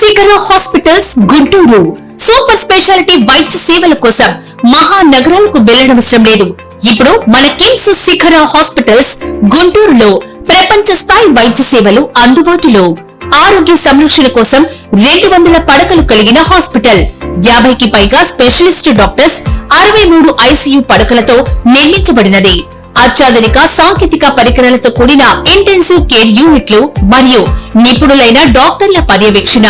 శిఖర hospitals Guntur. Super speciality వైద్య సేవల కోసం మహానగరాలకు వెళ్ళనవసరం లేదు. ఇప్పుడు మన కిమ్స్ శిఖర హాస్పిటల్స్ గుంటూరులో ప్రపంచ స్థాయి వైద్య సేవలు అందుబాటులో. ఆరోగ్య సంరక్షణ కోసం రెండు వందల పడకలు కలిగిన హాస్పిటల్. యాభైకి పైగా స్పెషలిస్ట్ డాక్టర్స్ అరవై మూడు ఐసీయూ పడకలతో నిర్మించబడినది. అత్యాధునిక సాంకేతిక పరికరాలతో కూడిన ఇంటెన్సివ్ కేర్ యూనిట్లు మరియు నిపుణులైన డాక్టర్ల పర్యవేక్షణ.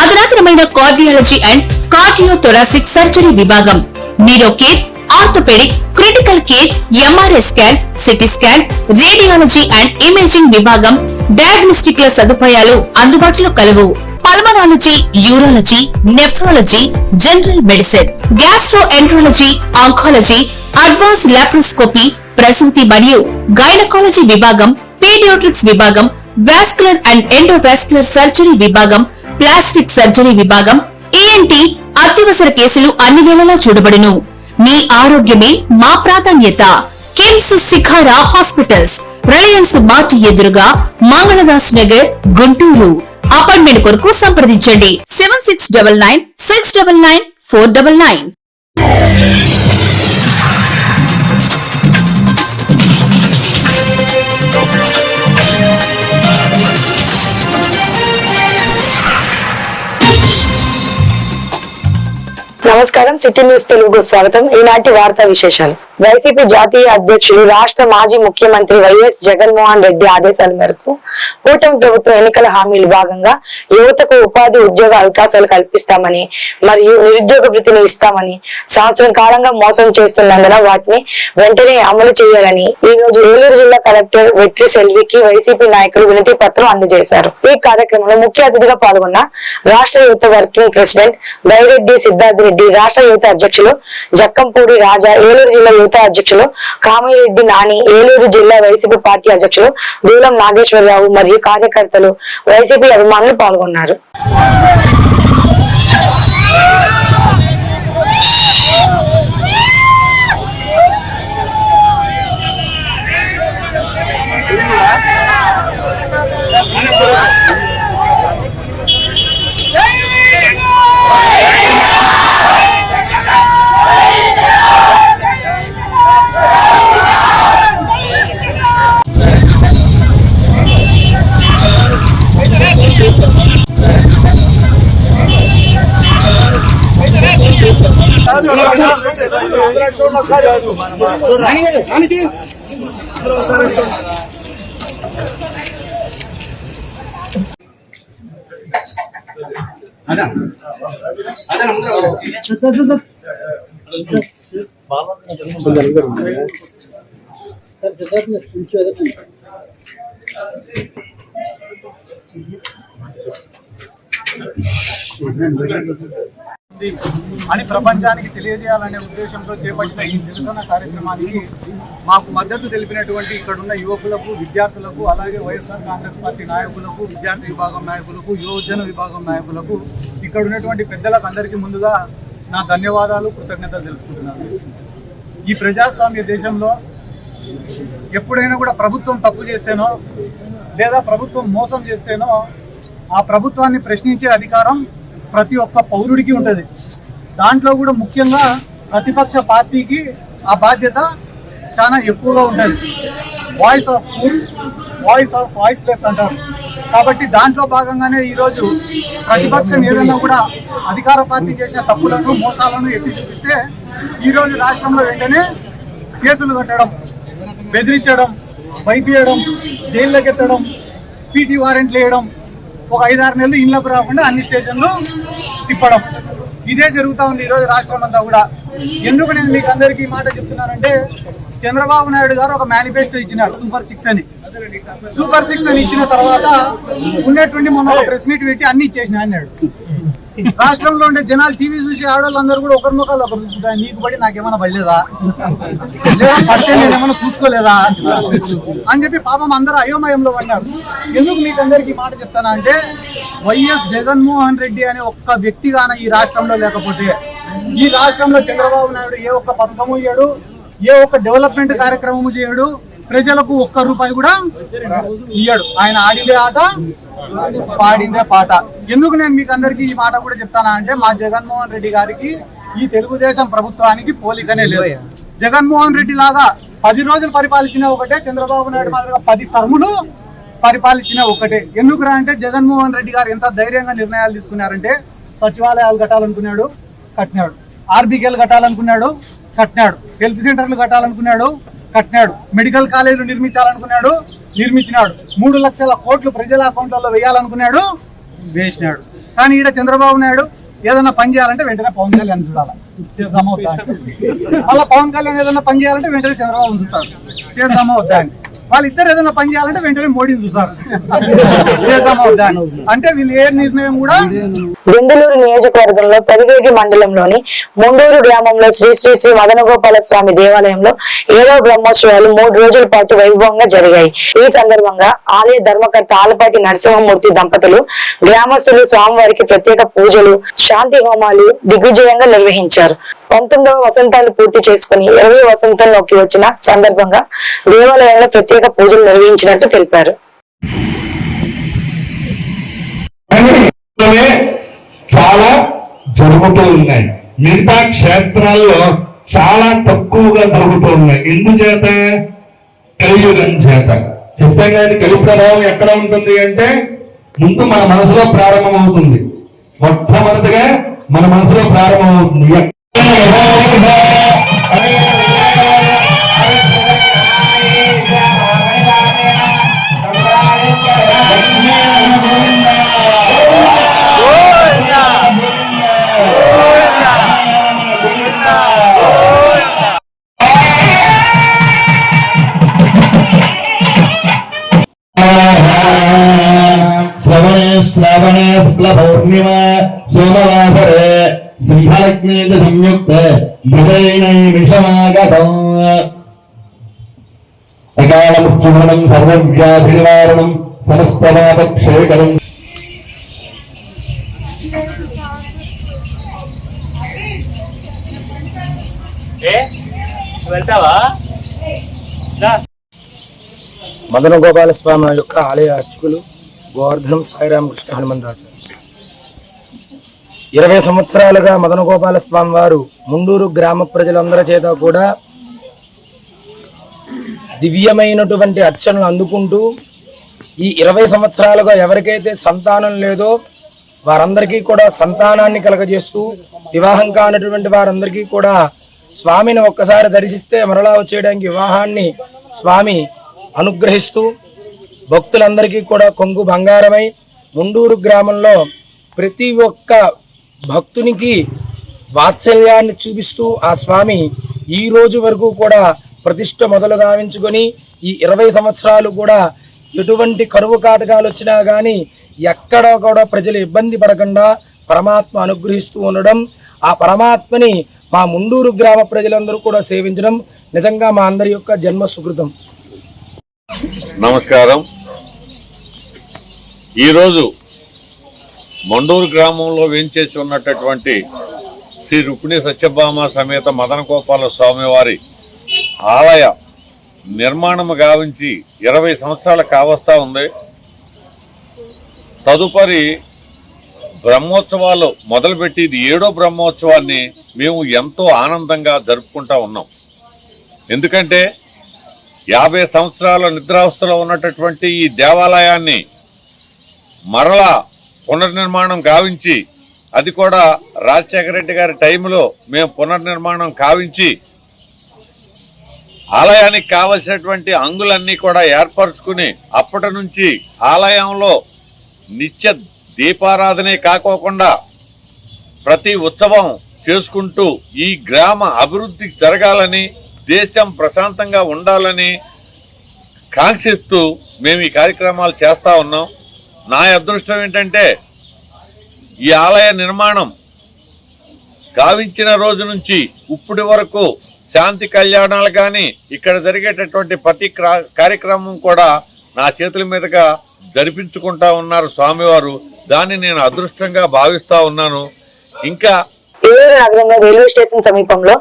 అధునాతనమైన కార్డియాలజీ అండ్ కార్డియోథొరాసిక్ సర్జరీ విభాగం. Neuro care orthopaedic critical care MRI scan CT scan radiology and imaging విభాగం. డయాగ్నోస్టిక్ల సదుపాయాలు అందుబాటులో కలవు. Pulmonology urology nephrology general medicine gastroenterology oncology advance laparoscopy ప్రసూతి మరియు గైనకాలజీ విభాగం పీడియోట్రిక్స్ విభాగం వాస్కులర్ అండ్ ఎండోవాస్కులర్ సర్జరీ విభాగం ప్లాస్టిక్ సర్జరీ విభాగం ఏఎన్టి అత్యవసర కేసులు అన్ని వేళలా చూడబడును. మీ ఆరోగ్యమే మా ప్రాధాన్యత. KIMS Shikhara hospitals. Reliance Mart ఎదురుగా మంగళదాస్ నగర్ గుంటూరు. అపాయింట్మెంట్ కొరకు సంప్రదించండి. Seven six double nine six double nine four double nine. నమస్కారం. సిటీ న్యూస్ తెలుగు స్వాగతం. ఈనాటి వార్తా విశేషాలు. వైసీపీ జాతీయ అధ్యక్షులు రాష్ట్ర మాజీ ముఖ్యమంత్రి వైఎస్ జగన్మోహన్ రెడ్డి ఆదేశాల మేరకు కూటమి ప్రభుత్వ ఎన్నికల హామీలు భాగంగా యువతకు ఉపాధి ఉద్యోగ అవకాశాలు కల్పిస్తామని మరియు నిరుద్యోగ వృత్తిని ఇస్తామని సంవత్సరం కాలంగా మోసం చేస్తున్నందున వాటిని వెంటనే అమలు చేయాలని ఈ రోజు ఏలూరు జిల్లా కలెక్టర్ వెట్రి సెల్వికి వైసీపీ నాయకులు వినతి పత్రం అందజేశారు. ఈ కార్యక్రమంలో ముఖ్య అతిథిగా పాల్గొన్న రాష్ట్ర యువత వర్కింగ్ ప్రెసిడెంట్ బైరెడ్డి సిద్ధార్థ రెడ్డి రాష్ట్ర యువత అధ్యక్షులు జక్కంపూడి రాజా ఏలూరు జిల్లా యువత అధ్యక్షులు కామిరెడ్డి నాని ఏలూరు జిల్లా వైసీపీ పార్టీ అధ్యక్షులు దూలం నాగేశ్వరరావు మరియు కార్యకర్తలు వైసీపీ అభిమానులు పాల్గొన్నారు. అదే అదే ముందు సార్ సిద్ధార్థ్ గారు Thank you. అని ప్రపంచానికి తెలియజేయాలనే ఉద్దేశంతో చేపట్టిన ఈ నిరసన కార్యక్రమానికి మాకు మద్దతు తెలిపినటువంటి ఇక్కడున్న యువకులకు విద్యార్థులకు అలాగే వైఎస్ఆర్ కాంగ్రెస్ పార్టీ నాయకులకు విద్యార్థి విభాగం నాయకులకు యువజన విభాగం నాయకులకు ఇక్కడ ఉన్నటువంటి పెద్దలకు అందరికీ ముందుగా నా ధన్యవాదాలు కృతజ్ఞతలు తెలుపుకుంటున్నాను. ఈ ప్రజాస్వామ్య దేశంలో ఎప్పుడైనా కూడా ప్రభుత్వం తప్పు చేస్తేనో లేదా ప్రభుత్వం మోసం చేస్తేనో ఆ ప్రభుత్వాన్ని ప్రశ్నించే అధికారం ప్రతి ఒక్క పౌరుడికి ఉంటుంది. దాంట్లో కూడా ముఖ్యంగా ప్రతిపక్ష పార్టీకి ఆ బాధ్యత చాలా ఎక్కువగా ఉంటుంది. Voice of full voice of voiceless అంటారు. కాబట్టి దాంట్లో భాగంగానే ఈరోజు ప్రతిపక్షం ఏదైనా కూడా అధికార పార్టీ చేసిన తప్పులను మోసాలను ఎత్తి చూపిస్తే ఈరోజు రాష్ట్రంలో వెంటనే కేసులు కట్టడం బెదిరించడం భయపీయడం జైల్లోకి ఎత్తడం పీటీ వారెంట్లు వేయడం ఒక ఐదారు నెలలు ఇళ్ళకు రాకుండా అన్ని స్టేషన్లు తిప్పడం. ఇదే జరుగుతూ ఉంది ఈరోజు రాష్ట్రం అంతా కూడా. ఎందుకు నేను మీకు అందరికీ ఈ మాట చెప్తున్నానంటే చంద్రబాబు నాయుడు గారు ఒక మేనిఫెస్టో ఇచ్చినారు సూపర్ సిక్స్ అని. సూపర్ సిక్స్ అని ఇచ్చిన తర్వాత ఉన్నటువంటి మొన్న ప్రెస్ మీట్ పెట్టి అన్ని ఇచ్చేసిన అన్నాడు. రాష్ట్రంలో ఉండే జనాలు టీవీ చూసి ఆడవాళ్ళందరూ కూడా ఒకరి ముఖాలు ఒకరు చూసుకుంటారు. నీకు పడి నాకేమైనా పడలేదా? లేదా పడితే నేనేమైనా చూసుకోలేదా? అని చెప్పి పాపం అందరూ అయోమయంలో పడ్డారు. ఎందుకు మీకు అందరికి ఈ మాట చెప్తానా అంటే వైఎస్ జగన్మోహన్ రెడ్డి అనే ఒక్క వ్యక్తిగాన ఈ రాష్ట్రంలో లేకపోతే ఈ రాష్ట్రంలో చంద్రబాబు నాయుడు ఏ ఒక్క పథకము ఇయ్యాడు ఏ ఒక్క డెవలప్మెంట్ కార్యక్రమము చేయడు ప్రజలకు ఒక్క రూపాయి కూడా ఇయ్యడు. ఆయన ఆడిదే ఆట పాడిందే పాట. ఎందుకు నేను మీకు అందరికీ ఈ మాట కూడా చెప్తానా అంటే మా జగన్మోహన్ రెడ్డి గారికి ఈ తెలుగుదేశం ప్రభుత్వానికి పోలికనే లేదు. జగన్మోహన్ రెడ్డి లాగా పది రోజులు పరిపాలించిన ఒకటే చంద్రబాబు నాయుడు మాదిరిగా పది టర్ములు పరిపాలించిన ఒకటే. ఎందుకురా అంటే జగన్మోహన్ రెడ్డి గారు ఎంత ధైర్యంగా నిర్ణయాలు తీసుకున్నారంటే సచివాలయాలు కట్టాలనుకున్నాడు కట్టినాడు. ఆర్బీకేలు కట్టాలనుకున్నాడు కట్టినాడు. హెల్త్ సెంటర్లు కట్టాలనుకున్నాడు కట్టినాడు. మెడికల్ కాలేజీలు నిర్మించాలనుకున్నాడు నిర్మించినాడు. మూడు లక్షల కోట్లు ప్రజల అకౌంట్లలో వేయాలనుకున్నాడు వేసినాడు. కానీ ఈడ చంద్రబాబు నాయుడు ఏదైనా పని చేయాలంటే వెంటనే పవన్ కళ్యాణ్ చూడాలి. చేద్దామా మళ్ళీ పవన్ కళ్యాణ్ ఏదైనా పని చేయాలంటే వెంటనే చంద్రబాబు చూస్తాడు. చేద్దామా వద్దా వాళ్ళిద్దరు ఏదైనా పని చేయాలంటే వెంటనే మోడీని చూసారు. అంటే వీళ్ళు ఏ నిర్ణయం కూడా దెందులూరు నియోజకవర్గంలో పెదవేగి మండలంలోని ముండూరు గ్రామంలో శ్రీ శ్రీ శ్రీ మదనగోపాల స్వామి దేవాలయంలో ఏడవ బ్రహ్మోత్సవాలు మూడు రోజుల పాటు వైభవంగా జరిగాయి. ఈ సందర్భంగా ఆలయ ధర్మకర్త ఆలపాటి నరసింహమూర్తి దంపతులు గ్రామస్తులు స్వామివారికి ప్రత్యేక పూజలు శాంతి హోమాలు దిగ్విజయంగా నిర్వహించారు. పంతొమ్మిదవ వసంతాలు పూర్తి చేసుకుని ఇరవై వసంతంలోకి వచ్చిన సందర్భంగా దేవాలయంలో ప్రత్యేక పూజలు నిర్వహించినట్టు తెలిపారు. చాలా జరుగుతూ ఉన్నాయి. మిగతా క్షేత్రాల్లో చాలా తక్కువగా జరుగుతూ ఉన్నాయి. ఎందుచేత కలియుగం చేత. చెప్పే కానీ కలి ప్రభావం ఎక్కడ ఉంటుంది అంటే ముందు మన మనసులో ప్రారంభమవుతుంది. మొట్టమొదటిగా మన మనసులో ప్రారంభమవుతుంది. సంయుక్తే మృదైనై విషమాగతం. అకాల మృత్యుమరణం సర్వవ్యాధి నివారణం సమస్తవాపక్షేకరం ఏ? వెళ్తావా? దా. మదన గోపాల స్వామి యొక్క ఆలయ అర్చకులు గోవర్ధనం సాయిరామకృష్ణ హనుమంతరాజు. ఇరవై సంవత్సరాలుగా మదన గోపాల స్వామి వారు ముండూరు గ్రామ ప్రజలందరి చేత కూడా దివ్యమైనటువంటి అర్చనలు అందుకుంటూ ఈ ఇరవై సంవత్సరాలుగా ఎవరికైతే సంతానం లేదో వారందరికీ కూడా సంతానాన్ని కలగజేస్తూ వివాహం కానటువంటి వారందరికీ కూడా స్వామిని ఒక్కసారి దర్శిస్తే మరలా వచ్చేయడానికి వివాహాన్ని స్వామి అనుగ్రహిస్తూ భక్తులందరికీ కూడా కొంగు బంగారమై ముండూరు గ్రామంలో ప్రతి ఒక్క భక్తునికి వాత్సల్యాన్ని చూపిస్తూ ఆ స్వామి ఈ రోజు వరకు కూడా ప్రతిష్ట మొదలు గావించుకొని ఈ ఇరవై సంవత్సరాలు కూడా ఎటువంటి కరువు కాటకాలు వచ్చినా కానీ ఎక్కడ కూడా ప్రజలు ఇబ్బంది పడకుండా పరమాత్మ అనుగ్రహిస్తూ ఉండడం ఆ పరమాత్మని మా ముండూరు గ్రామ ప్రజలందరూ కూడా సేవించడం నిజంగా మా అందరి యొక్క జన్మ సుకృతం. నమస్కారం. ఈరోజు మండూరు గ్రామంలో వేంచేసి ఉన్నటువంటి శ్రీ రుక్మిణి సత్యభామ సమేత మదన గోపాల స్వామివారి ఆలయ నిర్మాణము గావించి ఇరవై సంవత్సరాలు కావస్తా ఉంది. తదుపరి బ్రహ్మోత్సవాలు మొదలుపెట్టి ఇది ఏడో బ్రహ్మోత్సవాన్ని మేము ఎంతో ఆనందంగా జరుపుకుంటా ఉన్నాం. ఎందుకంటే యాభై సంవత్సరాల నిద్రావస్థలో ఉన్నటువంటి ఈ దేవాలయాన్ని మరలా పునర్నిర్మాణం గావించి అది కూడా రాజశేఖర రెడ్డి గారి టైంలో మేము పునర్నిర్మాణం కావించి ఆలయానికి కావలసినటువంటి అంగులన్నీ కూడా ఏర్పరచుకుని అప్పటి నుంచి ఆలయంలో నిత్య దీపారాధనే కాకోకుండా ప్రతి ఉత్సవం చేసుకుంటూ ఈ గ్రామ అభివృద్ధి జరగాలని దేశం ప్రశాంతంగా ఉండాలని కాంక్షిస్తూ మేము ఈ కార్యక్రమాలు చేస్తూ ఉన్నాం. నా అదృష్టం ఏంటంటే ఈ ఆలయ నిర్మాణం గావించిన రోజు నుంచి ఇప్పటి వరకు శాంతి కళ్యాణాలు కానీ ఇక్కడ జరిగేటటువంటి ప్రతి క్రా- కార్యక్రమం కూడా నా చేతుల మీదుగా జరిపించుకుంటా ఉన్నారు స్వామివారు. దాన్ని నేను అదృష్టంగా భావిస్తూ ఉన్నాను. ఇంకా ఏలూరు నగరంలో రైల్వే స్టేషన్ సమీపంలో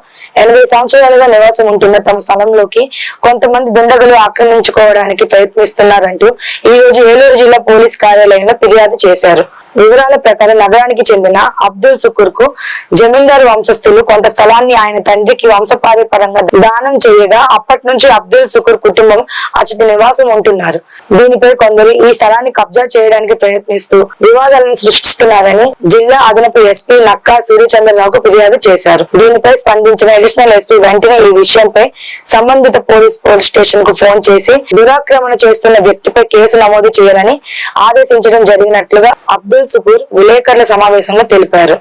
ఎనభై సంవత్సరాలుగా నివాసం ఉంటున్న తమ స్థలంలోకి కొంతమంది దుండగులు ఆక్రమించుకోవడానికి ప్రయత్నిస్తున్నారంటూ ఈ రోజు ఏలూరు జిల్లా పోలీస్ కార్యాలయంలో ఫిర్యాదు చేశారు. వివరాల ప్రకారం నగరానికి చెందిన అబ్దుల్ సుకూర్కు జమీందారు వంశస్థులు కొంత స్థలాన్ని ఆయన తండ్రికి వంశపార్యపరంగా దానం చేయగా అప్పటి నుంచి అబ్దుల్ సుకూర్ కుటుంబం అతడి నివాసం ఉంటున్నారు. దీనిపై కొందరు ఈ స్థలాన్ని కబ్జా చేయడానికి ప్రయత్నిస్తూ వివాదాలను సృష్టిస్తున్నారని జిల్లా అదనపు ఎస్పీ నక్కా సూర్యచంద్రరావుకు ఫిర్యాదు చేశారు. దీనిపై స్పందించిన అడిషనల్ ఎస్పీ వెంటనే ఈ విషయంపై సంబంధిత పోలీస్ పోలీస్ స్టేషన్కు ఫోన్ చేసి దురాక్రమణ చేస్తున్న వ్యక్తిపై కేసు నమోదు చేయాలని ఆదేశించడం జరిగినట్లుగా అబ్దుల్ సుకూర్ విలేకరుల సమావేశంలో తెలిపారు.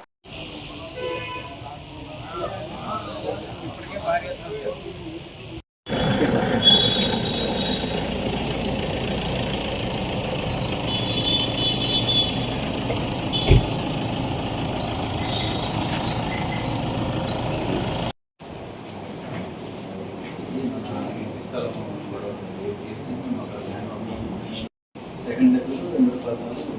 సెకండ్ రెండు పద్నాలుగు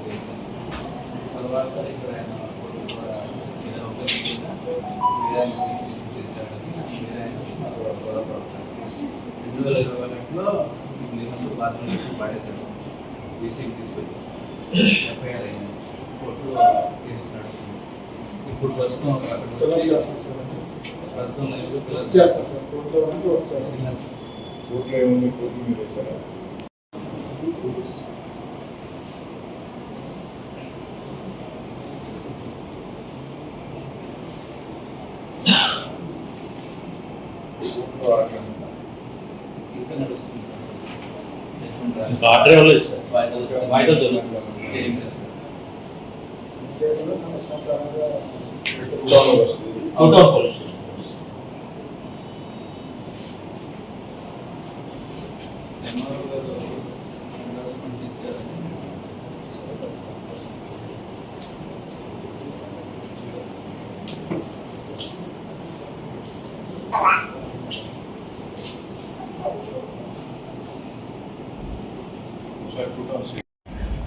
తర్వాత ఇక్కడ ఆయన కొడుకు కూడా ఈయన ఒక విధంగా వీరాన్ని చేశాడని వీరాన్ని గొడవ పడతాడు రెండు వేల ఇరవై ఒకటిలో నీళ్ళు బాత్రూమ్ చేసి పాడేశాడు బీసీకి తీసుకొచ్చి ఎఫ్ఐఆర్ అయింది కోర్టు కేసు నడుస్తుంది ఇప్పుడు ప్రస్తుతం అక్కడ ప్రస్తుతం నేను పిల్లలు కోర్టులో ఏముంది కోర్టు మీరు వేసారా కోర్టులో ఆర్డర్ ఉందా? ఇంకా నడుస్తుంది ఇంకా ఆర్డర్ ఇవ్వలేదు సార్ వాయిదా వాయిదా అవుట్ పోలీస్ స్టేషన్ ఎంఆర్ఓ గారు ఎండార్స్మెంట్ ఇచ్చారని సార్ టూ థౌసండ్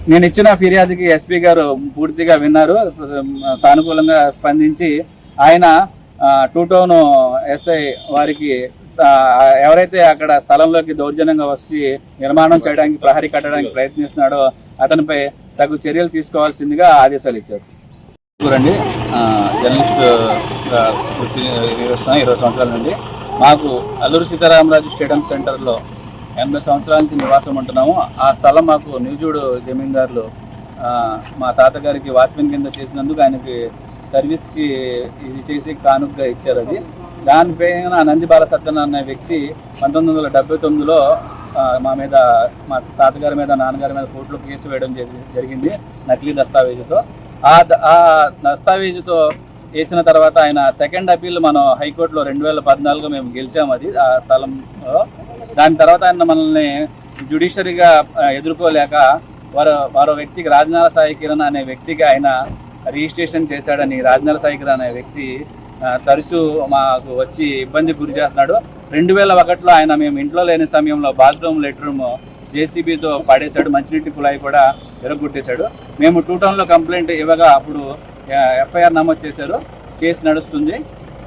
నేను ఇచ్చిన ఫిర్యాదుకి ఎస్పీ గారు పూర్తిగా విన్నారు సానుకూలంగా స్పందించి ఆయన టూ టౌన్ ఎస్ఐ వారికి ఎవరైతే అక్కడ స్థలంలోకి దౌర్జన్యంగా వచ్చి నిర్మాణం చేయడానికి ప్రహరీ కట్టడానికి ప్రయత్నిస్తున్నాడో అతనిపై తగు చర్యలు తీసుకోవాల్సిందిగా ఆదేశాలు ఇచ్చారు చూడండి జర్నలిస్ట్ వృత్తి నిర్వహిస్తున్నాను ఇరవై సంవత్సరాల నుండి మాకు అల్లూరు సీతారామరాజు స్టేడియం సెంటర్లో ఎనభై సంవత్సరాల నుంచి నివాసం ఉంటున్నాము. ఆ స్థలం మాకు నిజూడు జమీందారులు మా తాతగారికి వాచ్మెన్ కింద చేసినందుకు ఆయనకి సర్వీస్కి ఇది చేసి కానుకగా ఇచ్చారు అది. దానిపైన నంది బాలసత్యన్ అనే వ్యక్తి పంతొమ్మిది వందల డెబ్బై తొమ్మిదిలో మా మీద మా తాతగారి మీద నాన్నగారి మీద కోర్టులో కేసు వేయడం జరిగింది నకిలీ దస్తావేజుతో. ఆ ఆ దస్తావేజుతో వేసిన తర్వాత ఆయన సెకండ్ అపీల్ మనం హైకోర్టులో రెండు వేల పద్నాలుగులో మేము గెలిచాము అది ఆ స్థలంలో. దాని తర్వాత ఆయన మనల్ని జ్యుడిషియరీగా ఎదుర్కోలేక వారు వారో వ్యక్తికి రాజనాల సాయి కిరణ్ అనే వ్యక్తికి ఆయన రిజిస్ట్రేషన్ చేశాడని రాజనాల సాయి కిరణ్ అనే వ్యక్తి తరచూ మాకు వచ్చి ఇబ్బంది గురి చేస్తున్నాడు. రెండు వేల ఒకటిలో ఆయన మేము ఇంట్లో లేని సమయంలో బాత్రూమ్ లెట్రూమ్ జేసీబీతో పాడేశాడు. మంచినీటి కుళాయి కూడా ఎరగొట్టేశాడు మేము టూ టౌన్లో కంప్లైంట్ ఇవ్వగా అప్పుడు ఎఫ్ఐఆర్ నమోదు చేశారు. కేసు నడుస్తుంది.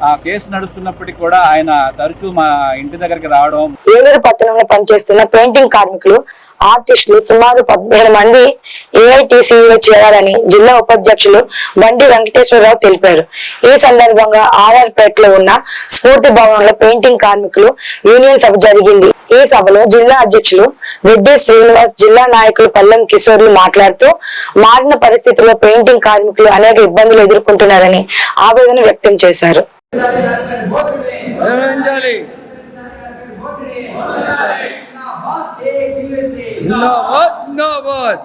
ఆ కేసు నడుస్తున్నప్పటికీ కూడా ఆయన తరచూ మా ఇంటి దగ్గరికి రావడం ఏలూరు పట్టణంలో పనిచేస్తున్న పెయింటింగ్ కార్మికులు ఆర్టిస్టులు సుమారు పదిహేను మంది ఏఐటీసీలో చేరాలని జిల్లా ఉపాధ్యక్షులు బండి వెంకటేశ్వరరావు తెలిపారు. ఈ సందర్భంగా ఆర్ఆర్పేటలో ఉన్న స్ఫూర్తి భవనంలో పెయింటింగ్ కార్మికులు యూనియన్ సభ జరిగింది. ఈ సభలో జిల్లా అధ్యక్షులు రెడ్డి శ్రీనివాస్ జిల్లా నాయకులు పల్లెం కిషోర్లు మాట్లాడుతూ మారిన పరిస్థితుల్లో పెయింటింగ్ కార్మికులు అనేక ఇబ్బందులు ఎదుర్కొంటున్నారని ఆవేదన వ్యక్తం చేశారు. జిందాబాద్ జిందాబాద్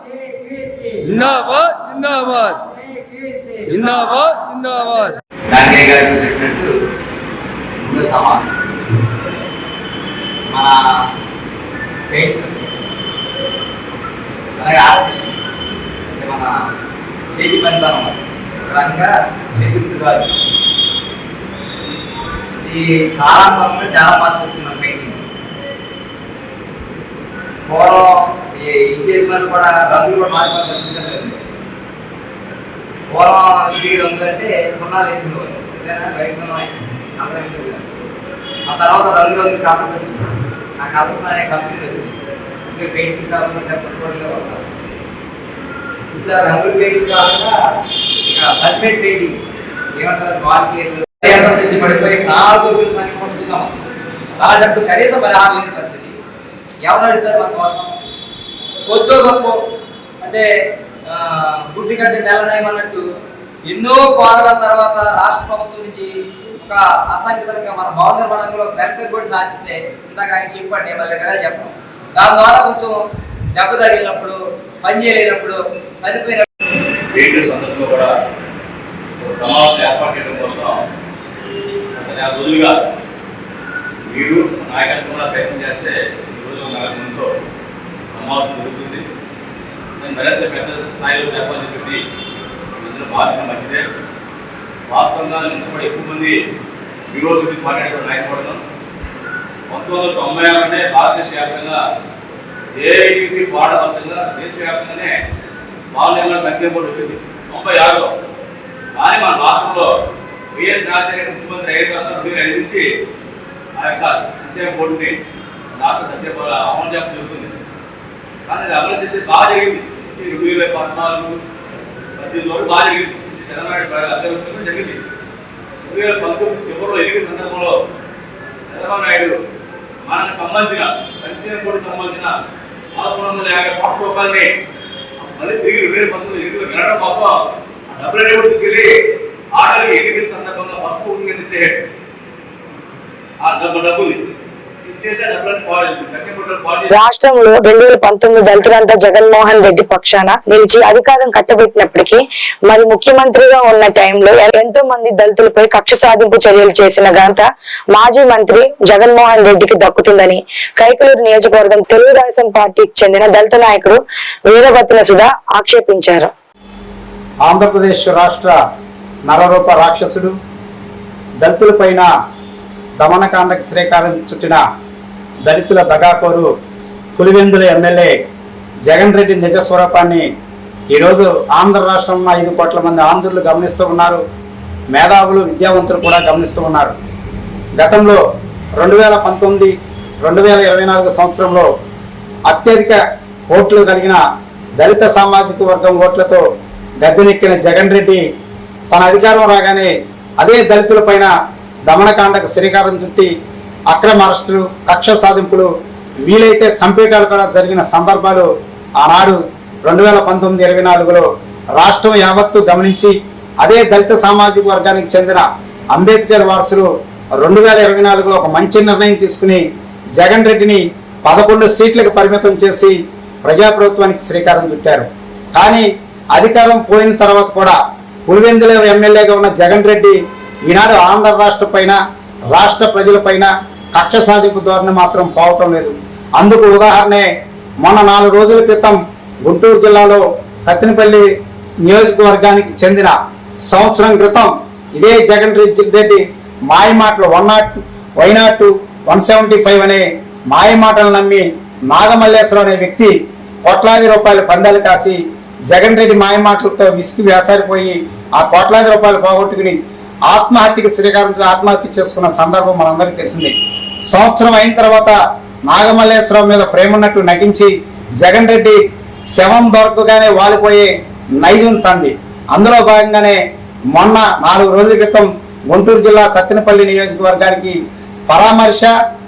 జిందాబాద్ జిందాబాద్ జిందాబాద్ జిందాబాద్ దానికే గారు చెప్పినట్టు ముందు సమాసం. మన పెయింటర్స్. అలాగే ఆర్టిస్ట్. మన చేతి పనితనం రకంగా చేతి ఈ కాలాంతరంలో చాలా మార్పు వచ్చింది మన పెయింటింగ్ పూర్వం ఈ ఇంటీరియర్ కూడా రంగులు కూడా మారిపోయి కనిపిస్తుంది పూర్వం ఇంటికి రంగులు అంటే సున్నాలు వేసింది ఇదేనా రైట్స్ సున్నా అందరం ఆ తర్వాత రంగు రంగు కాపర్స్ వచ్చింది ఆ కాపర్స్ అనే కంపెనీ వచ్చింది ఇంకా పెయింటింగ్ సార్ పెట్టుకోవడంలో వస్తారు. ఇట్లా రంగులు పెయింటింగ్ కాకుండా ఇక అల్టిమేట్ పెయింటింగ్ ఏమంటారు? బాల్కి స్థితి పడిపోయి నాలుగు రోజుల సంఖ్య మనం చూసాం. అలాంటప్పుడు కనీస పరిహారం లేని పరిస్థితి. ఎవరు అడుగుతారు మన కోసం? కొద్దో గొప్ప అంటే గుడ్డి కంటే మెల్లనయం ఎన్నో పోరాటాల తర్వాత రాష్ట్ర ప్రభుత్వం నుంచి ఒక అసంఖ్యతంగా మన భవన నిర్మాణంలో ఒక కూడా సాధిస్తే ఇందాక ఆయన చెప్పండి మళ్ళీ కదా చెప్పడం. దాని ద్వారా కొంచెం దెబ్బ తగిలినప్పుడు పని చేయలేనప్పుడు సరిపోయిన పెయింటర్స్ కూడా సమావేశం ఏర్పాటు చేయడం కోసం నెల రోజులుగా మీరు నాయకత్వంలో ప్రయత్నం చేస్తే ఈరోజు ఒక నెల ముందుతో సమావేశం జరుగుతుంది. నేను మరింత పెద్ద స్థాయిలో చెప్పాలని చెప్పేసి ఇందులో బాధ్యత మంచిదే. వాస్తవంగా ఇంత కూడా ఎక్కువ మంది యూనివర్సిటీ మాట్లాడే నాయకపడతాం పంతొమ్మిది వందల తొంభై ఆరు అంటే భారతదేశ వ్యాప్తంగా ఏఐటీసీ పాఠవంతంగా దేశవ్యాప్తంగానే బాలనిర్మాణ సంఖ్య బోర్డు వచ్చింది. తొంభై ఆరులో. కానీ మన రాష్ట్రంలో వైఎస్ రాజశేఖర ముఖ్యమంత్రి అయిన తర్వాత రెండు వేల ఐదు నుంచి ఆ యొక్క సంక్షేమ బోర్డుని రాష్ట్ర సంక్షేమ అమలు చేయడం జరుగుతుంది కానీ అది అమలు చేస్తే బాగా జరిగింది. రెండు వేల పద్నాలుగు పద్దెనిమిది వరకు బాగా జరిగింది. తెలంగాణ అత్యవసరంగా జరిగింది. రెండు వేల పంతొమ్మిది చివరిలో ఎన్నికల సందర్భంలో చంద్రబాబు నాయుడు మనకు సంబంధించిన సంక్షేమ బోర్డు సంబంధించిన పదకొండు వందల యాభై కోట్ల రూపాయలని మళ్ళీ తిరిగి రెండు వేల పంతొమ్మిది ఎన్నికలు గెలవడం కోసం ఆ డబ్బులు తీసుకెళ్ళి ఆటలు సందర్భంగా ఇచ్చేయండి ఆ డబ్బు డబ్బులు రాష్ట్రంలో రెండు వేల పంతొమ్మిది దళితులంతా జగన్మోహన్ రెడ్డి పక్షాన నిలిచి అధికారం కట్టబెట్టినప్పటికీ మరి ముఖ్యమంత్రిగా ఉన్న టైంలో ఎంతో మంది దళితులపై కక్ష సాధింపు చర్యలు చేసిన ఘనత మాజీ మంత్రి జగన్మోహన్ రెడ్డికి దక్కుతుందని కైకలూరు నియోజకవర్గం తెలుగుదేశం పార్టీకి చెందిన దళిత నాయకుడు వీరభద్ర సుధా ఆక్షేపించారు. ఆంధ్రప్రదేశ్ రాష్ట్ర నరరూప రాక్షసుడు దళితులపైన దమనకాండకు శ్రీకారం చుట్టిన దళితుల దగాకోరు పులివెందుల ఎమ్మెల్యే జగన్ రెడ్డి నిజ స్వరూపాన్ని ఈరోజు ఆంధ్ర రాష్ట్రంలో ఐదు కోట్ల మంది ఆంధ్రులు గమనిస్తూ ఉన్నారు. మేధావులు విద్యావంతులు కూడా గమనిస్తూ ఉన్నారు. గతంలో రెండు వేల పంతొమ్మిది రెండు వేల ఇరవై నాలుగు సంవత్సరంలో అత్యధిక ఓట్లు కలిగిన దళిత సామాజిక వర్గం ఓట్లతో గద్దెనెక్కిన జగన్ రెడ్డి తన అధికారం రాగానే అదే దళితులపైన దమనకాండకు శ్రీకారం చుట్టి అక్రమ అరెస్టులు కక్ష సాధింపులు వీలైతే చంపేటాలు కూడా జరిగిన సందర్భాలు ఆనాడు రెండు వేల పంతొమ్మిది ఇరవై నాలుగులో రాష్ట్రం యావత్తు గమనించి అదే దళిత సామాజిక వర్గానికి చెందిన అంబేద్కర్ వారసులు రెండు వేల ఇరవై నాలుగులో ఒక మంచి నిర్ణయం తీసుకుని జగన్ రెడ్డిని పదకొండు సీట్లకు పరిమితం చేసి ప్రజాప్రభుత్వానికి శ్రీకారం చుట్టారు. కానీ అధికారం పోయిన తర్వాత కూడా పులివెందుల ఎమ్మెల్యేగా ఉన్న జగన్ రెడ్డి ఈనాడు ఆంధ్ర రాష్ట్ర పైన రాష్ట్ర ప్రజలపైన కక్ష సాధింపు ధోరణి మాత్రం పోవటం లేదు. అందుకు ఉదాహరణే మొన్న నాలుగు రోజుల క్రితం గుంటూరు జిల్లాలో సత్తెనపల్లి నియోజకవర్గానికి చెందిన సంవత్సరం క్రితం ఇదే జగన్ రెడ్డి రెడ్డి మాయ మాటలు one not why not one seventy five అనే మాయ మాటలు నమ్మి నాగమల్లేశ్వరం అనే వ్యక్తి కోట్లాది రూపాయల పందాలు కాసి జగన్ రెడ్డి మాయ మాటలతో విసిగి వేసారిపోయి ఆ కోట్లాది రూపాయలు పోగొట్టుకుని ఆత్మహత్యకి శ్రీకారం ఆత్మహత్య చేసుకున్న సందర్భం మనందరికీ తెలిసింది. సంవత్సరం అయిన తర్వాత నాగమల్లేశ్వరం మీద ప్రేమ ఉన్నట్టు నటించి జగన్ రెడ్డి శవం దొరకగానే వాలిపోయే నైజం తంది. అందులో భాగంగానే మొన్న నాలుగు రోజుల క్రితం గుంటూరు జిల్లా సత్తెనపల్లి నియోజకవర్గానికి పరామర్శ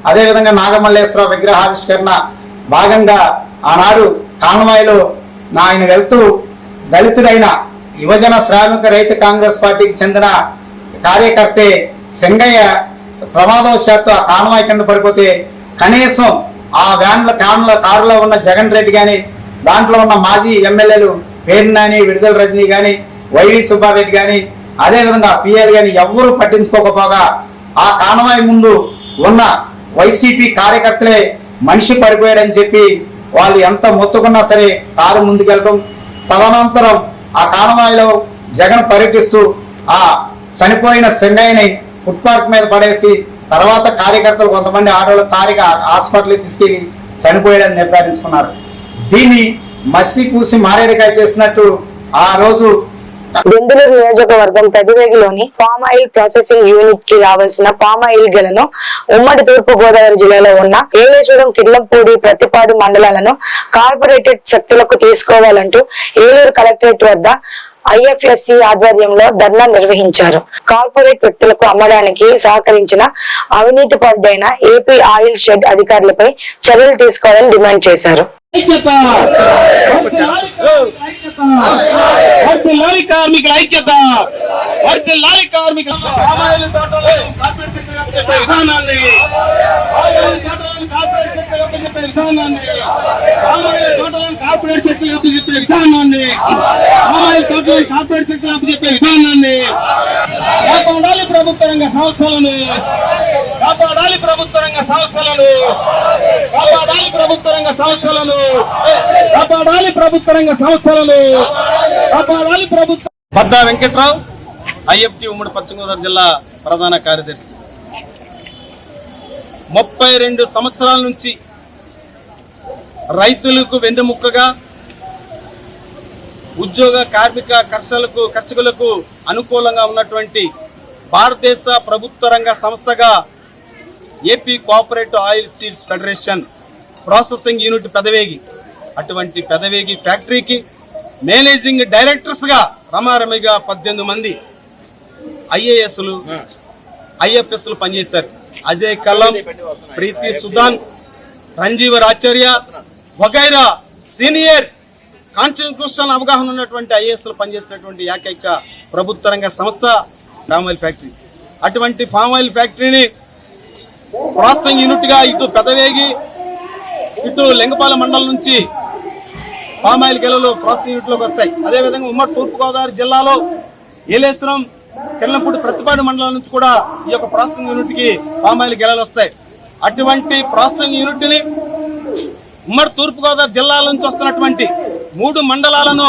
అదేవిధంగా నాగమల్లేశ్వర విగ్రహావిష్కరణ భాగంగా ఆనాడు కాన్వాయ్లో నా ఆయన వెళ్తూ దళితుడైన యువజన శ్రామిక రైతు కాంగ్రెస్ పార్టీకి చెందిన కార్యకర్తే సింగయ్య ప్రమాదవశాత్తు ఆ కాన్వాయ్ కింద పడిపోతే కనీసం ఆ వ్యాన్ల కాన్ల కారులో ఉన్న జగన్ రెడ్డి కానీ దాంట్లో ఉన్న మాజీ ఎమ్మెల్యేలు పేరు నాని విడుదల రజనీ కానీ వైవి సుబ్బారెడ్డి కానీ అదేవిధంగా పిఎల్ కానీ ఎవ్వరూ పట్టించుకోకపోగా ఆ కాన్వాయ్ ముందు ఉన్న వైసీపీ కార్యకర్తలే మనిషి పడిపోయాడని చెప్పి వాళ్ళు ఎంత మొత్తుకున్నా సరే కారు ముందుకెళ్ళడం తదనంతరం ఆ కానవాయిలో జగన్ పర్యటిస్తూ ఆ చనిపోయిన సెంగయ్యని ఫుట్పాత్ మీద పడేసి తర్వాత కార్యకర్తలు కొంతమంది ఆడవాళ్ళు తారిక హాస్పిటల్కి తీసుకెళ్ళి చనిపోయాడని నిర్ధారించుకున్నారు. దీన్ని మసి పూసి మారేడుకాయ చేసినట్టు ఆ రోజు బెందులూరు నియోజకవర్గం పెదవేగిలోని పామ్ ఆయిల్ ప్రాసెసింగ్ యూనిట్కి రావాల్సిన పామ్ ఆయిల్ గలను ఉమ్మడి తూర్పు గోదావరి జిల్లాలో ఉన్న ఏలేశ్వరం కిర్లంపూడి ప్రతిపాడు మండలాలను కార్పొరేటెడ్ శక్తులకు తీసుకోవాలంటూ ఏలూరు కలెక్టరేట్ వద్ద ఐఎఫ్ఎస్సి ఆధ్వర్యంలో ధర్నా నిర్వహించారు. కార్పొరేట్ వ్యక్తులకు అమ్మడానికి సహకరించిన అవినీతి పడ్డైన ఏపీ ఆయిల్ షెడ్ అధికారులపై చర్యలు తీసుకోవాలని డిమాండ్ చేశారు. ఐక్యత! వర్ధిల్లాలి కార్మికుల ఐక్యత! కార్మికుల కార్పొరేట్ సెక్టర్ చెప్పే విధానాన్ని! కార్పొరేట్ సెక్టర్ చెప్పే విధానాన్ని! తోటలను కార్పొరేట్ కాపాడాలి ప్రభుత్వ రంగ సంస్థలను! కాపాడాలి ప్రభుత్వ రంగ సంస్థలను. కాపాడాలి ప్రభుత్వ రంగ సంస్థలను. కాపాడాలి ప్రభుత్వ రంగ సంస్థలను. కాపాడాలి ప్రభుత్వ పద్దా వెంకట్రావు ఐఎఫ్టి ఉమ్మడి పశ్చిమ గోదావరి జిల్లా ప్రధాన కార్యదర్శి. ముప్పై రెండు సంవత్సరాల నుంచి రైతులకు వెన్నెముక్కగా ఉద్యోగ కార్మిక కర్షకులకు కర్షకులకు అనుకూలంగా ఉన్నటువంటి భారతదేశ ప్రభుత్వ రంగ సంస్థగా AP cooperative oil seeds federation processing unit Pedavegi. అటువంటి పెదవేగి ఫ్యాక్టరీకి మేనేజింగ్ డైరెక్టర్స్గా రమారమిగా పద్దెనిమిది మంది ఐఏఎస్లు ఐఎఫ్ఎస్లు పనిచేశారు. అజయ్ కల్లం ప్రీతి సుధాన్ రంజీవర్ ఆచార్య వగైరా సీనియర్ కాన్స్టిట్యూషన్ అవగాహన ఉన్నటువంటి ఐఏఎస్లు పనిచేసినటువంటి ఏకైక ప్రభుత్వ రంగ సంస్థ ఫామ్ ఆయిల్ ఫ్యాక్టరీ. అటువంటి ఫామ్ ఆయిల్ ఫ్యాక్టరీని ప్రాసెసింగ్ యూనిట్గా ఇటు పెదవేగి ఇటు లింగపాలెం మండలం నుంచి పామాయిల్ గెలలు ప్రాసెసింగ్ యూనిట్లోకి వస్తాయి. అదేవిధంగా ఉమ్మడి తూర్పుగోదావరి జిల్లాలో ఏలేశ్వరం కిల్లంపూడి ప్రతిపాడు మండలం నుంచి కూడా ఈ యొక్క ప్రాసెసింగ్ యూనిట్కి పామాయిల్ గెలలు వస్తాయి. అటువంటి ప్రాసెసింగ్ యూనిట్ని ఉమ్మడి తూర్పుగోదావరి జిల్లాల నుంచి వస్తున్నటువంటి మూడు మండలాలను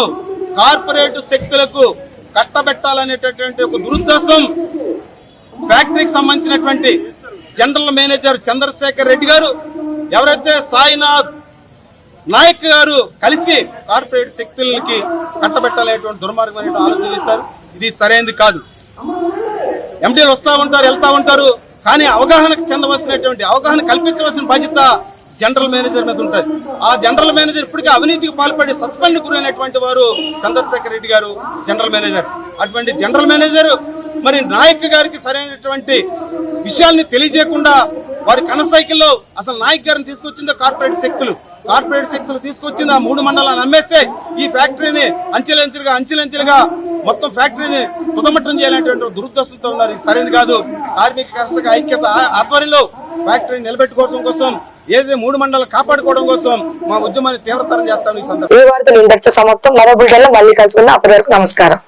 కార్పొరేట్ శక్తులకు కట్టబెట్టాలనేటటువంటి ఒక దురుద్దేశం ఫ్యాక్టరీకి సంబంధించినటువంటి జనరల్ మేనేజర్ చంద్రశేఖర్ రెడ్డి గారు ఎవరైతే సాయినాథ్ నాయక్ గారు కలిసి కార్పొరేట్ శక్తులకి కట్టబెట్టాలనేటువంటి దుర్మార్గమైన ఆలోచన చేశారు ఇది సరైనది కాదు. ఎండీలు వస్తూ ఉంటారు వెళ్తా ఉంటారు కానీ అవగాహనకు చెందవలసినటువంటి అవగాహన కల్పించవలసిన బాధ్యత జనరల్ మేనేజర్ మీద ఉంటుంది. ఆ జనరల్ మేనేజర్ ఇప్పటికే అవినీతికి పాల్పడి సస్పెండ్ గురైనటువంటి వారు చంద్రశేఖర్ రెడ్డి గారు జనరల్ మేనేజర్. అటువంటి జనరల్ మేనేజర్ మరి నాయక్ గారికి సరైనటువంటి విషయాల్ని తెలియజేయకుండా వారి కనసైకిల్లో అసలు నాయక్ గారిని తీసుకొచ్చిందో కార్పొరేట్ శక్తులు. కార్పొరేట్ శక్తులు తీసుకొచ్చింది ఆ మూడు మండలాన్ని అమ్మేస్తే ఈ ఫ్యాక్టరీని అంచెలంచెలుగా అంచెలంచెలుగా మొత్తం ఫ్యాక్టరీని తుదమట్టం చేయాలనేటువంటి దురుద్దేశంతో ఉన్నారు. ఇది సరైనది కాదు. కార్మిక కర్షక ఐక్యత ఆధ్వర్యంలో ఫ్యాక్టరీని నిలబెట్టుకోవడం కోసం ఏదైతే మూడు మండలాలు కాపాడుకోవడం కోసం మా ఉద్యమాన్ని తీవ్రతరం చేస్తాం ఈ సందర్భంలో ఈ వార్తలు ఇంతటితో సమాప్తం మరో బులెటిన్ మళ్ళీ కలుసుకుందాం. అప్పటి వరకు నమస్కారం.